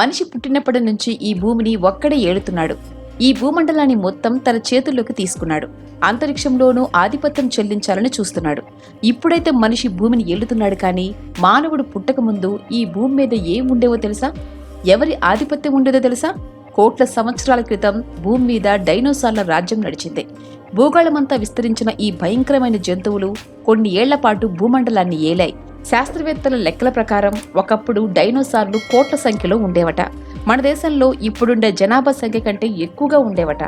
మనిషి పుట్టినప్పటి నుంచి ఈ భూమిని ఒక్కడే ఏలుతున్నాడు. ఈ భూమండలాన్ని మొత్తం తన చేతుల్లోకి తీసుకున్నాడు. అంతరిక్షంలోనూ ఆధిపత్యం చెల్లించాలని చూస్తున్నాడు. ఇప్పుడైతే మనిషి భూమిని ఏలుతున్నాడు కానీ మానవుడు పుట్టకముందు ఈ భూమి మీద ఏం ఉండేవో తెలుసా? ఎవరి ఆధిపత్యం ఉండేదో తెలుసా? కోట్ల సంవత్సరాల క్రితం భూమి మీద డైనోసార్ల రాజ్యం నడిచింది. భూగోళమంతా విస్తరించిన ఈ భయంకరమైన జంతువులు కొన్ని ఏళ్ళ పాటు భూమండలాన్ని ఏలాయి. శాస్త్రవేత్తల లెక్కల ప్రకారం ఒకప్పుడు డైనోసార్లు కోట్ల సంఖ్యలో ఉండేవట. మన దేశంలో ఇప్పుడుండే జనాభా సంఖ్య కంటే ఎక్కువగా ఉండేవట.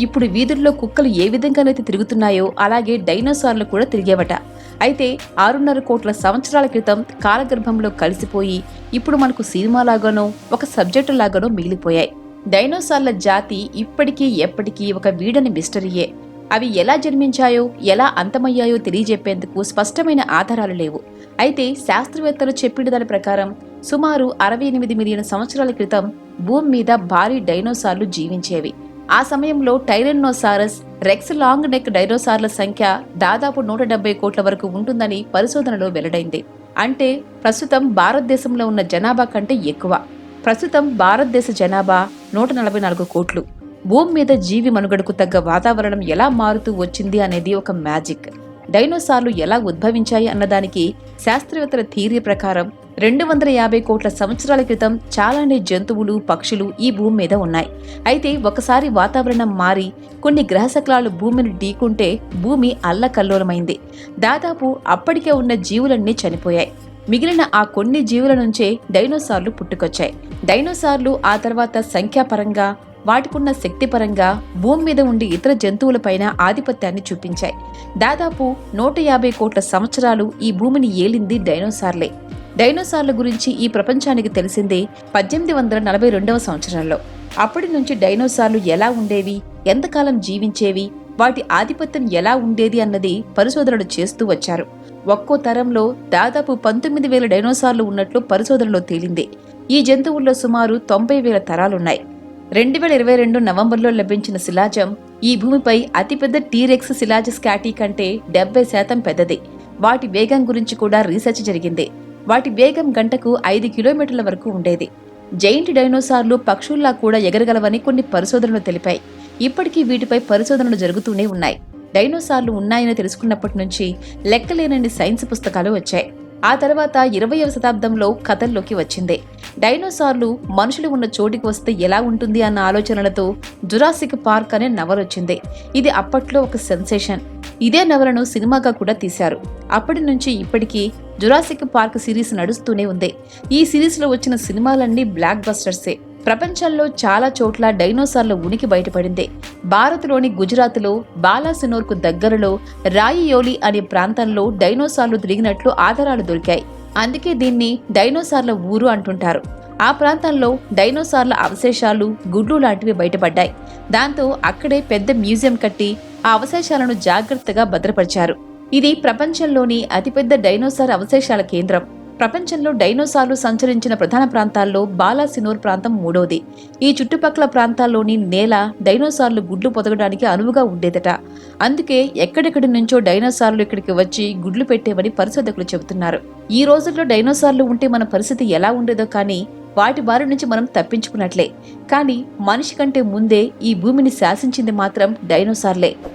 ఇప్పుడు వీధుల్లో కుక్కలు ఏ విధంగానైతే తిరుగుతున్నాయో అలాగే డైనోసార్లు కూడా తిరిగేవట. అయితే ఆరున్నర కోట్ల సంవత్సరాల క్రితం కాలగర్భంలో కలిసిపోయి ఇప్పుడు మనకు సినిమా లాగానో ఒక సబ్జెక్టు లాగానో మిగిలిపోయాయి. డైనోసార్ల జాతి ఇప్పటికీ ఎప్పటికీ ఒక వీడని మిస్టరీయే. అవి ఎలా జన్మించాయో ఎలా అంతమయ్యాయో తెలియజెప్పేందుకు స్పష్టమైన ఆధారాలు లేవు. అయితే శాస్త్రవేత్తలు చెప్పిన దాని ప్రకారం సుమారు అరవై ఎనిమిది మిలియన్ సంవత్సరాల క్రితం భూమి మీద భారీ డైనోసార్లు జీవించేవి. ఆ సమయంలో టైరెన్నోసారస్ రెక్స్ లాంగ్ నెక్ డైనోసార్ల సంఖ్య దాదాపు నూట డెబ్బై కోట్ల వరకు ఉంటుందని పరిశోధనలో వెల్లడైంది. అంటే ప్రస్తుతం భారతదేశంలో ఉన్న జనాభా కంటే ఎక్కువ. ప్రస్తుతం భారతదేశ జనాభా నూట నలభై నాలుగు కోట్లు. భూమి మీద జీవి మనుగడకు తగ్గ వాతావరణం ఎలా మారుతూ వచ్చింది అనేది ఒక మ్యాజిక్. డైనోసార్లు ఎలా ఉద్భవించాయి అన్నదానికి శాస్త్రవేత్తల థీరీ ప్రకారం రెండు వందల యాభై కోట్ల సంవత్సరాల క్రితం చాలానే జంతువులు పక్షులు ఈ భూమి మీద ఉన్నాయి. అయితే ఒకసారి వాతావరణం మారి కొన్ని గ్రహశకలాలు భూమిని ఢీకుంటే భూమి అల్లకల్లోలమైంది. దాదాపు అప్పటికే ఉన్న జీవులన్నీ చనిపోయాయి. మిగిలిన ఆ కొన్ని జీవుల నుంచే డైనోసార్లు పుట్టుకొచ్చాయి. డైనోసార్లు ఆ తర్వాత సంఖ్యాపరంగా వాటికున్న శక్తిపరంగా భూమి మీద ఉండి ఇతర జంతువులపైన ఆధిపత్యాన్ని చూపించాయి. దాదాపు నూట యాభై కోట్ల సంవత్సరాలు ఈ భూమిని ఏలింది డైనోసార్లే. డైనోసార్ల గురించి ఈ ప్రపంచానికి తెలిసిందే పద్దెనిమిది వందల నలభై రెండవ సంవత్సరంలో. అప్పటి నుంచి డైనోసార్లు ఎలా ఉండేవి ఎంతకాలం జీవించేవి వాటి ఆధిపత్యం ఎలా ఉండేది అన్నది పరిశోధనలు చేస్తూ వచ్చారు. ఒక్కో తరంలో దాదాపు పంతొమ్మిది వేల డైనోసార్లు ఉన్నట్లు పరిశోధనలో తేలింది. ఈ జంతువుల్లో సుమారు తొంభై వేల తరాలున్నాయి. రెండు వేల ఇరవై రెండు నవంబర్లో లభించిన శిలాజం ఈ భూమిపై అతిపెద్ద టీరెక్స్ శిలాజ స్కాటీ కంటే డెబ్బై శాతం పెద్దది. వాటి వేగం గురించి కూడా రీసెర్చ్ జరిగింది. వాటి వేగం గంటకు ఐదు కిలోమీటర్ల వరకు ఉండేది. జైంట్ డైనోసార్లు పక్షుల్లా కూడా ఎగరగలవని కొన్ని పరిశోధనలు తెలిపాయి. ఇప్పటికీ వీటిపై పరిశోధనలు జరుగుతూనే ఉన్నాయి. డైనోసార్లు ఉన్నాయని తెలుసుకున్నప్పటి నుంచి లెక్కలేనన్ని సైన్స్ పుస్తకాలు వచ్చాయి. ఆ తర్వాత ఇరవయవ శతాబ్దంలో కథల్లోకి వచ్చింది. డైనోసార్లు మనుషులు ఉన్న చోటికి వస్తే ఎలా ఉంటుంది అన్న ఆలోచనలతో జురాసిక్ పార్క్ అనే నవలొచ్చింది ఇది అప్పట్లో ఒక సెన్సేషన్. ఇదే నవలను సినిమాగా కూడా తీశారు. అప్పటి నుంచి ఇప్పటికీ జురాసిక్ పార్క్ సిరీస్ నడుస్తూనే ఉంది. ఈ సిరీస్లో వచ్చిన సినిమాలన్నీ బ్లాక్ బస్టర్సే. ప్రపంచంలో చాలా చోట్ల డైనోసార్ల ఉనికి బయటపడింది. భారత్లోని గుజరాత్లో బాలాసినోర్కు దగ్గరలో రాయియోలి అనే ప్రాంతంలో డైనోసార్లు తిరిగినట్లు ఆధారాలు దొరికాయి. అందుకే దీన్ని డైనోసార్ల ఊరు అంటుంటారు. ఆ ప్రాంతంలో డైనోసార్ల అవశేషాలు గుడ్లు లాంటివి బయటపడ్డాయి. దాంతో అక్కడే పెద్ద మ్యూజియం కట్టి ఆ అవశేషాలను జాగ్రత్తగా భద్రపరిచారు. ఇది ప్రపంచంలోని అతిపెద్ద డైనోసార్ అవశేషాల కేంద్రం. ప్రపంచంలో డైనోసార్లు సంచరించిన ప్రధాన ప్రాంతాల్లో బాలాసినోర్ ప్రాంతం మూడోది. ఈ చుట్టుపక్కల ప్రాంతాల్లోని నేల డైనోసార్లు గుడ్లు పొదగడానికి అనువుగా ఉండేదట. అందుకే ఎక్కడెక్కడి నుంచో డైనోసార్లు ఇక్కడికి వచ్చి గుడ్లు పెట్టేవని పరిశోధకులు చెబుతున్నారు. ఈ రోజుల్లో డైనోసార్లు ఉంటే మన పరిస్థితి ఎలా ఉండేదో కానీ వాటి బారి నుంచి మనం తప్పించుకున్నట్లే. కానీ మనిషి కంటే ముందే ఈ భూమిని శాసించింది మాత్రం డైనోసార్లే.